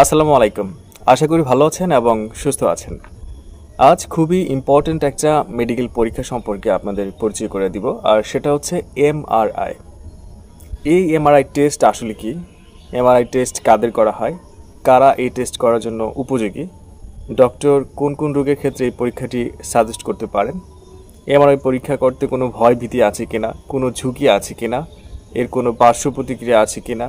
আসসালামু আলাইকুম। আশা করি ভালো আছেন এবং সুস্থ আছেন। আজ খুবই ইম্পর্ট্যান্ট একটা মেডিকেল পরীক্ষা সম্পর্কে আপনাদের পরিচয় করে দিব, আর সেটা হচ্ছে এমআরআই এই এমআরআই টেস্ট আসলে কি? এমআরআই টেস্ট কাদের করা হয়? কারা এই টেস্ট করার জন্য উপযোগী? ডক্টর কোন কোন রোগের ক্ষেত্রে এই পরীক্ষাটি সাজেস্ট করতে পারেন? এমআরআই পরীক্ষা করতে কোনো ভয় ভীতি আছে কিনা? কোনো ঝুঁকি আছে কিনা? এর কোনো পার্শ্ব প্রতিক্রিয়া আছে কিনা?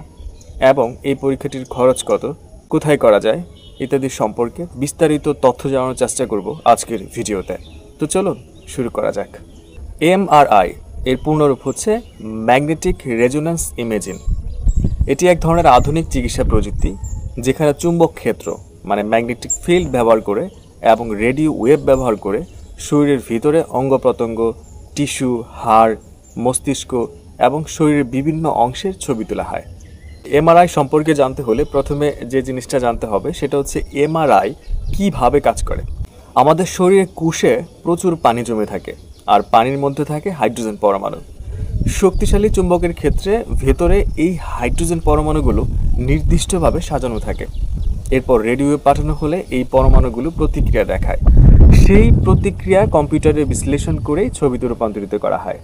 এবং এই পরীক্ষাটির খরচ কত? কোথায় করা যায় ইত্যাদি সম্পর্কে বিস্তারিত তথ্য জানানোর চেষ্টা করব আজকের ভিডিওতে। তো চলুন শুরু করা যাক। এমআরআই এর পূর্ণরূপ হচ্ছে ম্যাগনেটিক রেজোন্যান্স ইমেজিং। এটি এক ধরনের আধুনিক চিকিৎসা প্রযুক্তি যেখানে চুম্বক ক্ষেত্র মানে ম্যাগনেটিক ফিল্ড ব্যবহার করে এবং রেডিও ওয়েভ ব্যবহার করে শরীরের ভিতরে অঙ্গ প্রত্যঙ্গ, টিস্যু, হাড়, মস্তিষ্ক এবং শরীরের বিভিন্ন অংশের ছবি তোলা হয়। এমআরআই সম্পর্কে জানতে হলে প্রথমে যে জিনিসটা জানতে হবে, সেটা হচ্ছে এমআরআই কীভাবে কাজ করে? আমাদের শরীরে কুশে প্রচুর পানি জমে থাকে, আর পানির মধ্যে থাকে হাইড্রোজেন পরমাণু। শক্তিশালী চুম্বকের ক্ষেত্রে ভেতরে এই হাইড্রোজেন পরমাণুগুলো নির্দিষ্টভাবে সাজানো থাকে। এরপর রেডিও পাঠানো হলে এই পরমাণুগুলো প্রতিক্রিয়া দেখায়। সেই প্রতিক্রিয়া কম্পিউটারে বিশ্লেষণ করেই ছবিতে রূপান্তরিত করা হয়।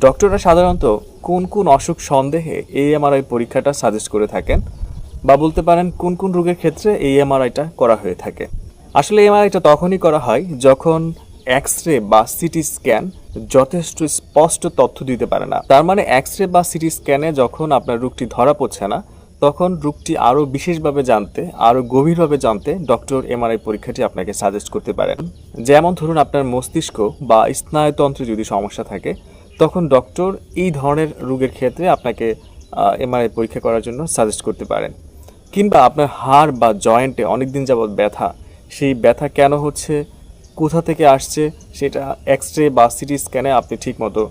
ডক্টররা সাধারণত কোন কোন অসুখ সন্দেহে এই এমআরআই পরীক্ষাটা সাজেস্ট করে থাকেন বা বলতে পারেন কোন কোন রোগের ক্ষেত্রে এই এমআরআইটা করা হয়ে থাকে। আসলে এমআরআইটা তখনই করা হয় যখন এক্স রে বা সিটি স্ক্যান যথেষ্ট স্পষ্ট তথ্য দিতে পারে না। তার মানে এক্স রে বা সিটি স্ক্যানে যখন আপনার রোগটি ধরা পড়ছে না, তখন রোগটি আরও বিশেষভাবে জানতে, আরও গভীরভাবে জানতে ডক্টর এমআরআই পরীক্ষাটি আপনাকে সাজেস্ট করতে পারেন। যেমন ধরুন আপনার মস্তিষ্ক বা স্নায়ুতন্ত্রে যদি সমস্যা থাকে তখন ডক্টর এই ধরনের রোগের ক্ষেত্রে আপনাকে এমআরআই পরীক্ষা করার জন্য সাজেস্ট করতে পারেন। কিংবা আপনার হাড় বা জয়েন্টে অনেক দিন যাবৎ ব্যথা, সেই ব্যথা কেন হচ্ছে, কোথা থেকে আসছে, সেটা এক্স রে বা সিটি স্ক্যানে আপনি ঠিকমতো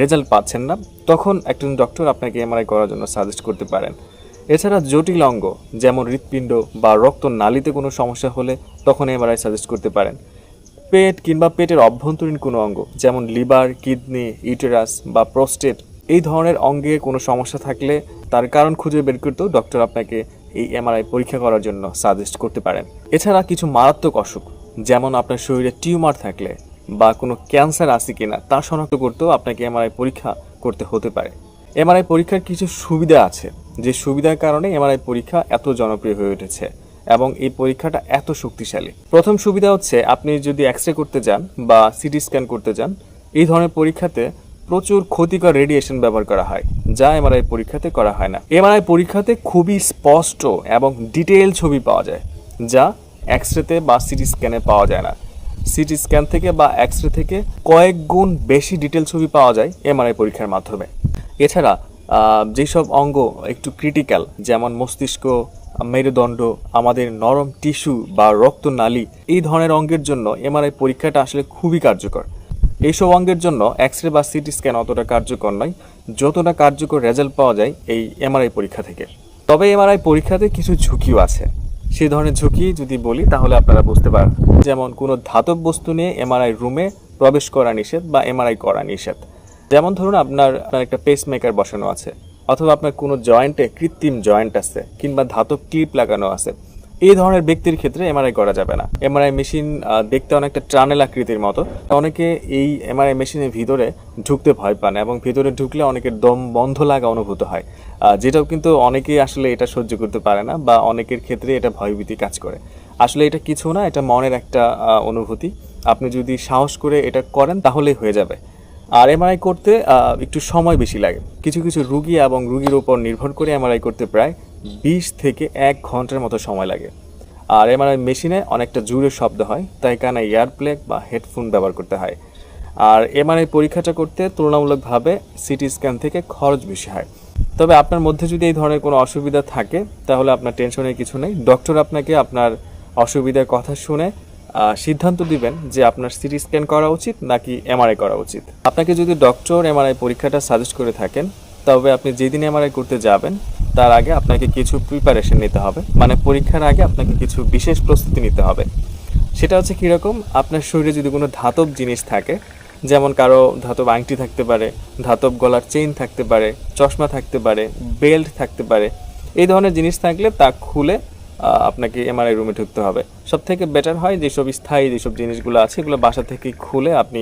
রেজাল্ট পাচ্ছেন না, তখন একজন ডক্টর আপনাকে এমআরআই করার জন্য সাজেস্ট করতে পারেন। এছাড়া জটিল অঙ্গ, যেমন হৃৎপিণ্ড বা রক্ত নালীতে কোনো সমস্যা হলে তখন এমআরআই সাজেস্ট করতে পারেন। পেট কিংবা পেটের অভ্যন্তরীণ কোনো অঙ্গ, যেমন লিভার, কিডনি, ইউটেরাস বা প্রোস্টেট, এই ধরনের অঙ্গে কোনো সমস্যা থাকলে তার কারণ খুঁজে বের করতেও ডক্টর আপনাকে এই এমআরআই পরীক্ষা করার জন্য সাজেস্ট করতে পারেন। এছাড়া কিছু মারাত্মক অসুখ, যেমন আপনার শরীরে টিউমার থাকলে বা কোনো ক্যান্সার আছে কিনা, তা শনাক্ত করতেও আপনাকে এমআরআই পরীক্ষা করতে হতে পারে। এমআরআই পরীক্ষার কিছু সুবিধা আছে, যে সুবিধার কারণে এমআরআই পরীক্ষা এত জনপ্রিয় হয়ে উঠেছে। এবং এই পরীক্ষাটা এত শক্তিশালী। প্রথম সুবিধা হচ্ছে আপনি যদি এক্স রে করতে যান বা সিটি স্ক্যান করতে যান, এই ধরনের পরীক্ষাতে প্রচুর ক্ষতিকর রেডিয়েশন ব্যবহার করা হয়, যা এমআরআই পরীক্ষাতে করা হয় না। এমআরআই পরীক্ষাতে খুবই স্পষ্ট এবং ডিটেল ছবি পাওয়া যায়, যা এক্স রেতে বা সিটি স্ক্যানে পাওয়া যায় না। সিটি স্ক্যান থেকে বা এক্স রে থেকে কয়েক গুণ বেশি ডিটেল ছবি পাওয়া যায় এমআরআই পরীক্ষার মাধ্যমে। এছাড়া যেসব অঙ্গ একটু ক্রিটিক্যাল যেমন মস্তিষ্ক মেরুদণ্ড, আমাদের নরম টিস্যু বা রক্তনালী এই ধরনের অঙ্গের জন্য এমআরআই পরীক্ষাটা আসলে খুবই কার্যকর। এইসব অঙ্গের জন্য এক্স রে বা সিটি স্ক্যান অতটা কার্যকর নয়, যতটা কার্যকর রেজাল্ট পাওয়া যায় এই এমআরআই পরীক্ষা থেকে। তবে এমআরআই পরীক্ষাতে কিছু ঝুঁকিও আছে। সেই ধরনের ঝুঁকি যদি বলি, তাহলে আপনারা বুঝতে পারেন যেমন কোনো ধাতব বস্তু নিয়ে এমআরআই রুমে প্রবেশ করা নিষেধ বা এমআরআই করা নিষেধ। যেমন ধরুন আপনার আপনার একটা পেসমেকার বসানো আছে। অথবা আপনার কোনো জয়েন্টে, কৃত্রিম জয়েন্ট আছে কিংবা ধাতব ক্লিপ লাগানো আছে, এই ধরনের ব্যক্তির ক্ষেত্রে এমআরআই করা যাবে না। এমআরআই মেশিন দেখতে অনেকটা ট্রানেল আকৃতির মতো। অনেকে এই এমআরআই মেশিনের ভিতরে ঢুকতে ভয় পান এবং ভিতরে ঢুকলে অনেকের দম বন্ধ লাগা অনুভূত হয়। যেটাও কিন্তু অনেকেই আসলে এটা সহ্য করতে পারে না বা অনেকের ক্ষেত্রে এটা ভয়ভীতি কাজ করে। আসলে এটা কিছু না, এটা মনের একটা অনুভূতি। আপনি যদি সাহস করে এটা করেন, তাহলেই হয়ে যাবে। আর এমআরআই করতে একটু সময় বেশি লাগে। কিছু কিছু রুগী এবং রুগীর উপর নির্ভর করে এমআরআই করতে প্রায় বিশ থেকে এক ঘণ্টার মতো সময় লাগে। আর এমআরআই মেশিনে অনেকটা জোরে শব্দ হয়, তাই কানে ইয়ার প্লেগ বা হেডফোন ব্যবহার করতে হয়। আর এমআরআই পরীক্ষাটা করতে তুলনামূলকভাবে সিটি স্ক্যান থেকে খরচ বেশি হয়। তবে আপনার মধ্যে যদি এই ধরনের কোনো অসুবিধা থাকে, তাহলে আপনার টেনশনের কিছু নেই। ডক্টর আপনাকে আপনার অসুবিধার কথা শুনে সিদ্ধান্ত দিবেন যে আপনার সিটি স্ক্যান করা উচিত নাকি এমআরআই করা উচিত। আপনাকে যদি ডক্টর এমআরআই পরীক্ষাটা সাজেস্ট করে থাকেন, তবে আপনি যেদিন এমআরআই করতে যাবেন, তার আগে আপনাকে কিছু প্রিপারেশন নিতে হবে। মানে পরীক্ষার আগে আপনাকে কিছু বিশেষ প্রস্তুতি নিতে হবে। সেটা হচ্ছে কীরকম, আপনার শরীরে যদি কোনো ধাতব জিনিস থাকে, যেমন কারও ধাতব আংটি থাকতে পারে, ধাতব গলার চেইন থাকতে পারে, চশমা থাকতে পারে বেল্ট থাকতে পারে, এই ধরনের জিনিস থাকলে তা খুলে আপনাকে এমআরআই রুমে ঢুকতে হবে। সব থেকে বেটার হয় যেসব স্থায়ী যেসব জিনিসগুলো আছে, এগুলো বাসা থেকে খুলে আপনি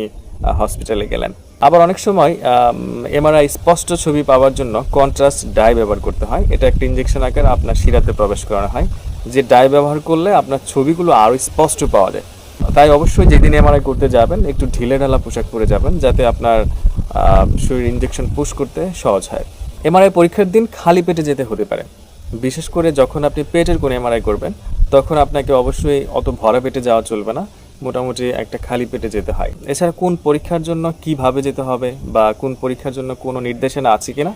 হসপিটালে গেলেন। আবার অনেক সময় এমআরআই স্পষ্ট ছবি পাওয়ার জন্য কন্ট্রাস্ট ডাই ব্যবহার করতে হয়। এটা একটা ইঞ্জেকশন আকারে আপনার শিরাতে প্রবেশ করানো হয়। যে ডাই ব্যবহার করলে আপনার ছবিগুলো আরও স্পষ্ট পাওয়া যায়। তাই অবশ্যই যেদিন এমআরআই করতে যাবেন, একটু ঢিলে ঢালা পোশাক পরে যাবেন, যাতে আপনার শরীর ইঞ্জেকশন পুশ করতে সহজ হয়। এমআরআই পরীক্ষার দিন খালি পেটে যেতে হতে পারে। বিশেষ করে যখন আপনি পেটের কোনো এমআরআই করবেন, তখন আপনাকে অবশ্যই অত ভরা পেটে যাওয়া চলবে না। মোটামুটি একটা খালি পেটে যেতে হয়। এছাড়া কোন পরীক্ষার জন্য কীভাবে যেতে হবে বা কোন পরীক্ষার জন্য কোনো নির্দেশনা আছে কিনা,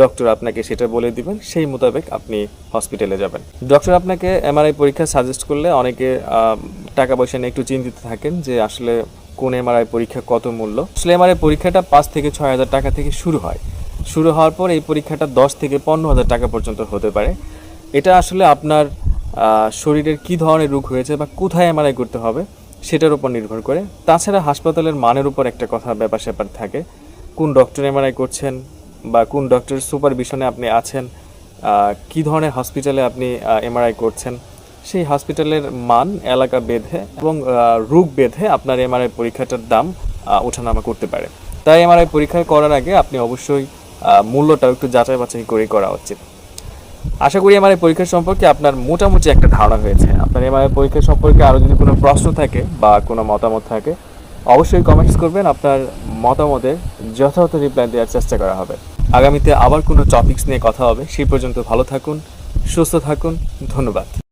ডক্টর আপনাকে সেটা বলে দিবেন। সেই মোতাবেক আপনি হসপিটালে যাবেন। ডক্টর আপনাকে এমআরআই পরীক্ষা সাজেস্ট করলে অনেকে টাকা পয়সা নিয়ে একটু চিন্তিত থাকেন যে আসলে কোন এমআরআই পরীক্ষা কত মূল্য। আসলে এমআরআই পরীক্ষাটা পাঁচ থেকে ছয় হাজার টাকা থেকে শুরু হয়। শুরু হওয়ার পর এই পরীক্ষাটা দশ থেকে পনেরো হাজার টাকা পর্যন্ত হতে পারে। এটা আসলে আপনার শরীরের কী ধরনের রোগ হয়েছে বা কোথায় এমআরআই করতে হবে সেটার উপর নির্ভর করে। তাছাড়া হাসপাতালের মানের উপর একটা কথা ব্যাপার স্যাপার থাকে। কোন ডক্টর এমআরআই করছেন বা কোন ডক্টরের সুপারভিশনে আপনি আছেন কী ধরনের হসপিটালে আপনি এমআরআই করছেন, সেই হসপিটালের মান, এলাকা বেঁধে এবং রোগ বেঁধে আপনার এমআরআই পরীক্ষাটার দাম ওঠানামা করতে পারে। তাই এমআরআই পরীক্ষা করার আগে আপনি অবশ্যই মূল্যটাও একটু যাচাই বাছাই করেই করা উচিত। আশা করি আমার এই পরীক্ষা সম্পর্কে আপনার মোটামুটি একটা ধারণা হয়েছে। আপনার এমআরআই পরীক্ষা সম্পর্কে আরও যদি কোনো প্রশ্ন থাকে বা কোনো মতামত থাকে, অবশ্যই কমেন্টস করবেন। আপনার মতামতের যথাযথ রিপ্লাই দেওয়ার চেষ্টা করা হবে। আগামীতে আবার কোনো টপিকস নিয়ে কথা হবে। সেই পর্যন্ত ভালো থাকুন, সুস্থ থাকুন। ধন্যবাদ।